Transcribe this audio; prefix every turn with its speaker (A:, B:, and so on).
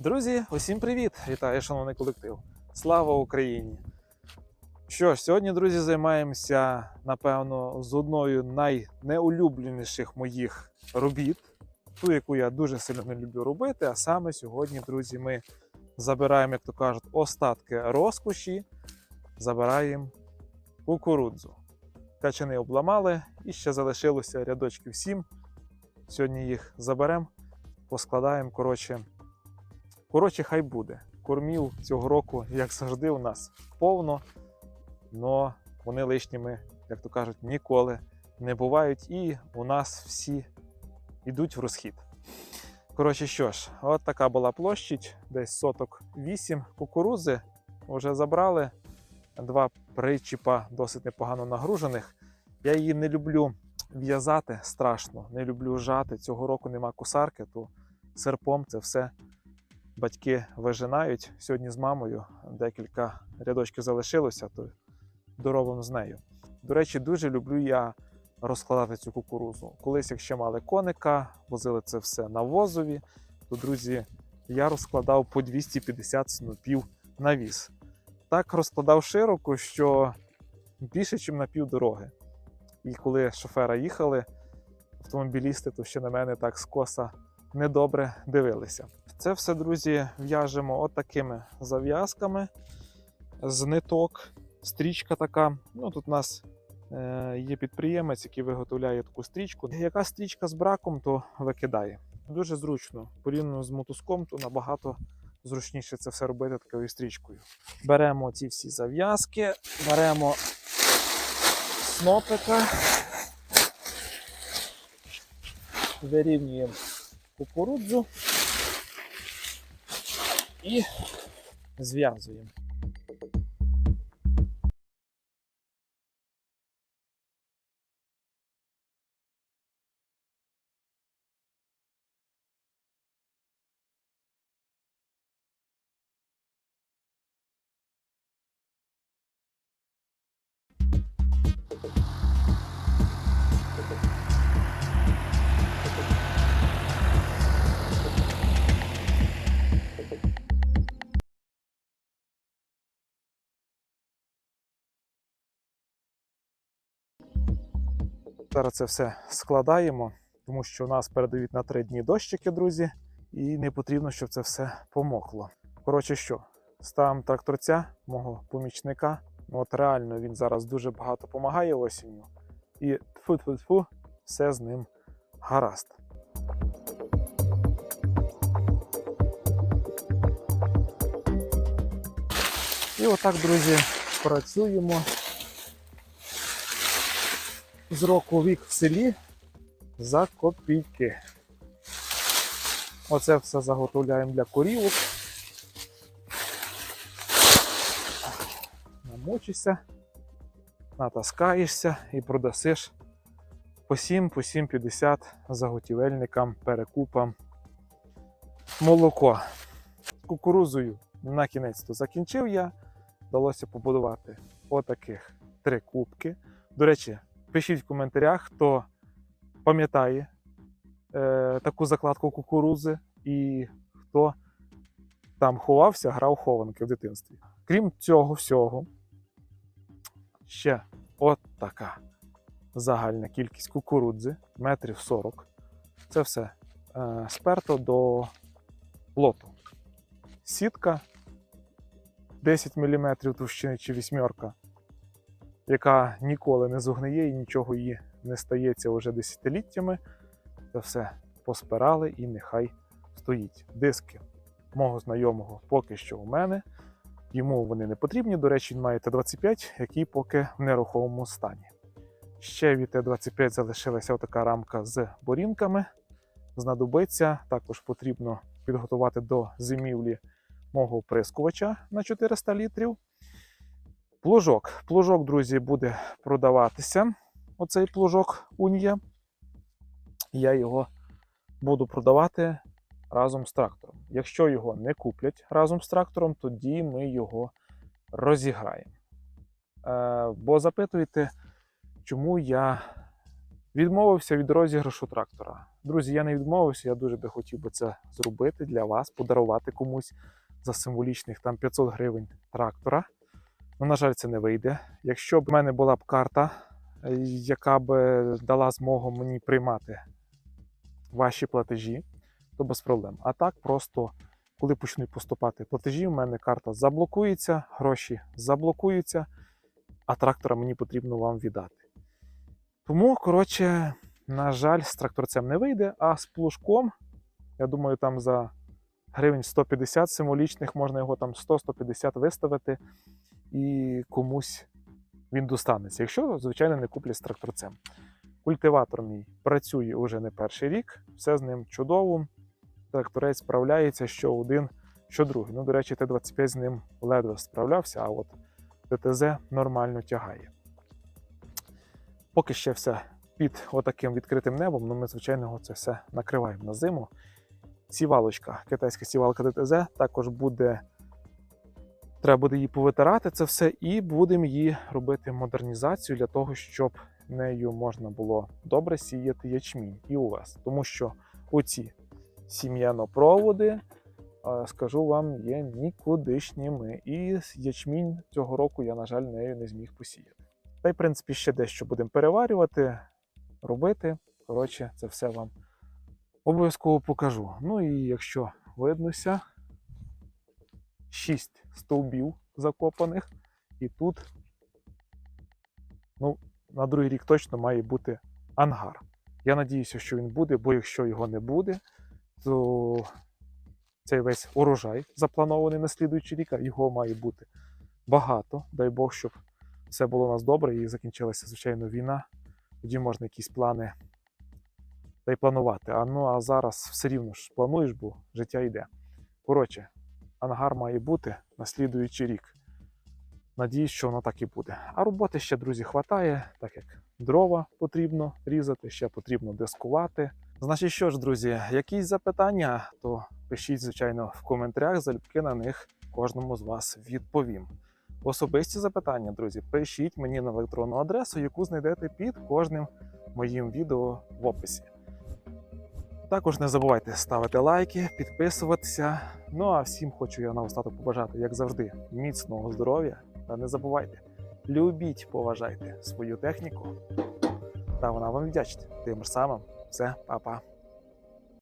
A: Друзі, усім привіт! Вітаю, шановний колектив! Слава Україні! Що ж, сьогодні, друзі, займаємося, напевно, з одною найнеулюбленіших моїх робіт, ту, яку я дуже сильно не люблю робити. А саме сьогодні, друзі, ми забираємо, як то кажуть, остатки розкоші, забираємо кукурудзу. Качани обламали і ще залишилося рядочків 7. Сьогодні їх заберемо, поскладаємо. Коротше, коротше, хай буде. Кормів цього року, як завжди, у нас повно, але вони лишніми, як то кажуть, ніколи не бувають. І у нас всі йдуть в розхід. Коротше, що ж, от така була площадь, десь соток 8 кукурузи. Вже забрали два причіпа досить непогано нагружених. Я її не люблю в'язати страшно, не люблю жати. Цього року нема кусарки, то серпом це все батьки вижинають. Сьогодні з мамою декілька рядочків залишилося, то доробимо з нею. До речі, дуже люблю я розкладати цю кукурузу. Колись, якщо мали коника, возили це все на возові, то, друзі, я розкладав по 250 снопів на віз. Так розкладав широко, що більше, ніж на пів дороги. І коли шофера їхали, автомобілісти, то ще на мене так скоса недобре дивилися. Це все, друзі, в'яжемо от зав'язками з ниток. Стрічка така. Ну, тут у нас е, є підприємець, який виготовляє таку стрічку. Яка стрічка з браком, то викидає. Дуже зручно. Порівняно з мотузком, то набагато зручніше це все робити такою стрічкою. Беремо ці всі зав'язки, беремо снопика, вирівнюємо кукурудзу і зв'язуємо. Зараз це все складаємо, тому що у нас передають на три дні дощики, друзі, і не потрібно, щоб це все помокло. Коротше, що, ставимо тракторця, мого помічника. Ну, От реально він зараз дуже багато допомагає осінню. І тфу-тфу-тфу, все з ним гаразд. І отак, друзі, працюємо з року в рік в селі за копійки. Оце все заготовляємо для корівок. Намочишся, натаскаєшся і продасиш по 7, по 7,50 заготівельникам, перекупам. Молоко. Кукурузою на кінець то закінчив я. Вдалося побудувати отаких три кубки. До речі, Пишіть в коментарях, хто пам'ятає е, таку закладку кукурузи і хто там ховався, грав хованки в дитинстві. Крім цього всього, ще от така загальна кількість кукурудзи, метрів 40. Це все е, сперто до лоту. Сітка 10 мм товщини чи вісьмерка яка ніколи не зогниє і нічого її не стається вже десятиліттями. Це все поспирали і нехай стоїть. Диски мого знайомого поки що у мене. Йому вони не потрібні. До речі, він має Т-25, який поки в нерухомому стані. Ще від Т-25 залишилася така рамка з борінками. Знадобиться. Також потрібно підготувати до зимівлі мого оприскувача на 400 літрів. Плужок. Плужок, друзі, буде продаватися. Оцей плужок Унія. Я його буду продавати разом з трактором. Якщо його не куплять разом з трактором, тоді ми його розіграємо. Е, бо запитуєте, чому я Відмовився від розіграшу трактора. Друзі, я не відмовився, я дуже би хотів би це зробити для вас, подарувати комусь за символічних там 500 гривень трактора. Ну, на жаль, це не вийде. Якщо б в мене була б карта, е, яка б дала змогу мені приймати ваші платежі, то без проблем. А так просто, коли почнуть поступати платежі, в мене карта заблокується, гроші заблокуються, а трактора мені потрібно вам віддати. Тому, коротше, на жаль, з тракторцем не вийде, а з плужком, я думаю, там за гривень 150 символічних можна його там 100-150 виставити і комусь він достанеться. Якщо, звичайно, не куплять з тракторцем. Культиватор мій працює уже не перший рік, все з ним чудово. Тракторець справляється що один, що другий. Ну, до речі, Т-25 з ним ледве справлявся, а от ТТЗ нормально тягає. Поки ще все під отаким відкритим небом, ну ми, звичайно, це все накриваємо на зиму. Сівалочка, китайська сівалка ДТЗ, також буде. Треба буде її повитирати це все, і будемо її робити модернізацію для того, щоб нею можна було добре сіяти ячмінь і увес. Тому що оці сім'янопроводи, е, скажу вам, є нікудишніми. І ячмінь цього року я, на жаль, нею не зміг посіяти. Та й, в принципі, ще дещо будемо переварювати, робити. Коротше, це все вам обов'язково покажу. Ну і якщо виднося, 6 стовбів закопаних, і тут, ну, на другий рік точно має бути ангар. Я надіюся, що він буде, бо якщо його не буде, то цей весь урожай запланований на слідуючий рік, його має бути багато. Дай Бог, щоб все було у нас добре і закінчилася, звичайно, війна. Тоді можна якісь плани та й планувати. А ну а зараз все рівно ж плануєш, бо життя йде. Коротше, ангар має бути на слідуючий рік. Надіюсь, що воно так і буде. А роботи ще, друзі, хватає, так як дрова потрібно різати, ще потрібно дискувати. Значить, що ж, друзі, якісь запитання, то пишіть, звичайно, в коментарях, залюбки на них кожному з вас відповім. Особисті запитання, друзі, пишіть мені на електронну адресу, яку знайдете під кожним моїм відео в описі. Також не забувайте ставити лайки, підписуватися. Ну а всім хочу я наостаток побажати, як завжди, міцного здоров'я. Та не забувайте, любіть, поважайте свою техніку, та вона вам вдячна. Тим самим, все, па-па.